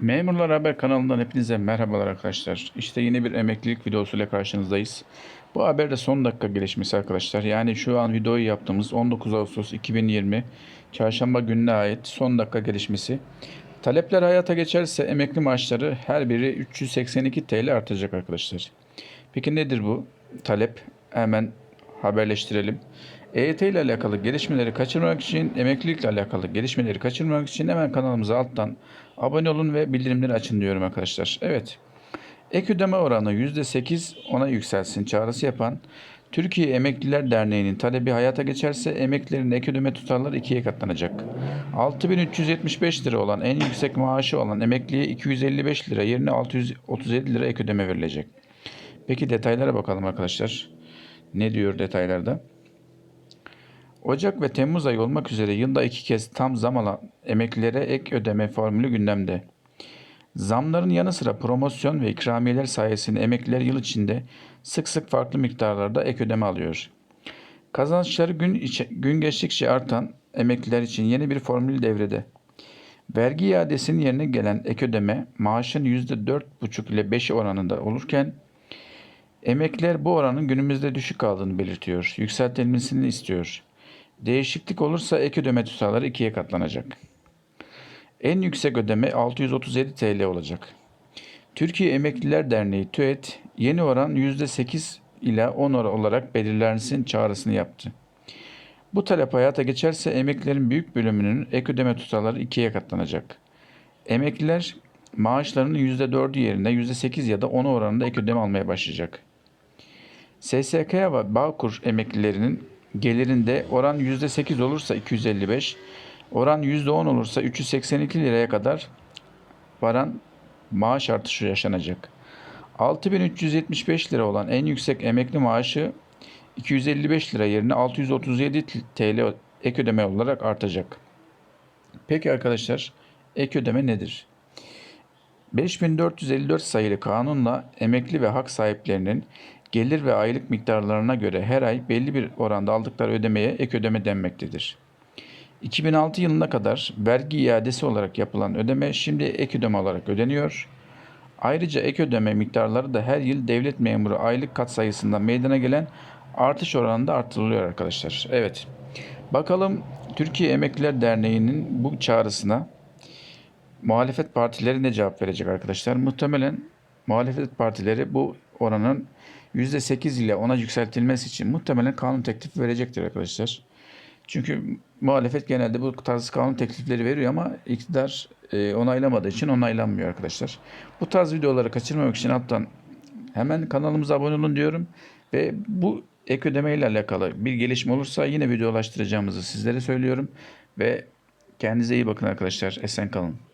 Memurlar Haber kanalından hepinize merhabalar arkadaşlar. İşte yine bir emeklilik videosuyla karşınızdayız. Bu haber de son dakika gelişmesi arkadaşlar. Yani şu an videoyu yaptığımız 19 Ağustos 2020 Çarşamba gününe ait son dakika gelişmesi. Talepler hayata geçerse emekli maaşları her biri 382 TL artacak arkadaşlar. Peki nedir bu talep? Hemen haberleştirelim. EYT ile alakalı gelişmeleri kaçırmamak için, emeklilikle alakalı gelişmeleri kaçırmamak için hemen kanalımıza alttan abone olun ve bildirimleri açın diyorum arkadaşlar. Evet. Ek ödeme oranı %8 ona yükselsin çağrısı yapan Türkiye Emekliler Derneği'nin talebi hayata geçerse emeklilerin ek ödeme tutarları ikiye katlanacak. 6375 lira olan en yüksek maaşı olan emekliye 255 lira yerine 637 lira ek ödeme verilecek. Peki detaylara bakalım arkadaşlar. Ne diyor detaylarda? Ocak ve Temmuz ayı olmak üzere yılda iki kez tam zam alan emeklilere ek ödeme formülü gündemde. Zamların yanı sıra promosyon ve ikramiyeler sayesinde emekliler yıl içinde sık sık farklı miktarlarda ek ödeme alıyor. Kazançları gün, içe, gün geçtikçe artan emekliler için yeni bir formül devrede. Vergi iadesinin yerine gelen ek ödeme maaşın %4,5 ile 5 oranında olurken emekliler bu oranın günümüzde düşük kaldığını belirtiyor. Yükseltilmesini istiyor. Değişiklik olursa ek ödeme tutarları ikiye katlanacak. En yüksek ödeme 637 TL olacak. Türkiye Emekliler Derneği TÜET yeni oran %8 ila 10 oran olarak belirlensin çağrısını yaptı. Bu talep hayata geçerse emeklilerin büyük bölümünün ek ödeme tutarları ikiye katlanacak. Emekliler maaşlarının %4'ü yerine %8 ya da 10 oranında ek ödeme almaya başlayacak. SSK ve Bağkur emeklilerinin gelirinde oran %8 olursa 255, oran %10 olursa 382 liraya kadar varan maaş artışı yaşanacak. 6375 lira olan en yüksek emekli maaşı 255 lira yerine 637 TL ek ödeme olarak artacak. Peki arkadaşlar ek ödeme nedir? 5454 sayılı kanunla emekli ve hak sahiplerinin gelir ve aylık miktarlarına göre her ay belli bir oranda aldıkları ödemeye ek ödeme denmektedir. 2006 yılına kadar vergi iadesi olarak yapılan ödeme şimdi ek ödeme olarak ödeniyor. Ayrıca ek ödeme miktarları da her yıl devlet memuru aylık katsayısından meydana gelen artış oranında artırılıyor arkadaşlar. Evet. Bakalım Türkiye Emekliler Derneği'nin bu çağrısına muhalefet partileri ne cevap verecek arkadaşlar? Muhtemelen muhalefet partileri bu oranın %8 ile ona yükseltilmesi için muhtemelen kanun teklifi verecektir arkadaşlar. Çünkü muhalefet genelde bu tarz kanun teklifleri veriyor ama iktidar e, onaylamadığı için onaylanmıyor arkadaşlar. Bu tarz videoları kaçırmamak için alttan hemen kanalımıza abone olun diyorum. Ve bu ek ödeme ile alakalı bir gelişme olursa yine videolaştıracağımızı sizlere söylüyorum. Ve kendinize iyi bakın arkadaşlar. Esen kalın.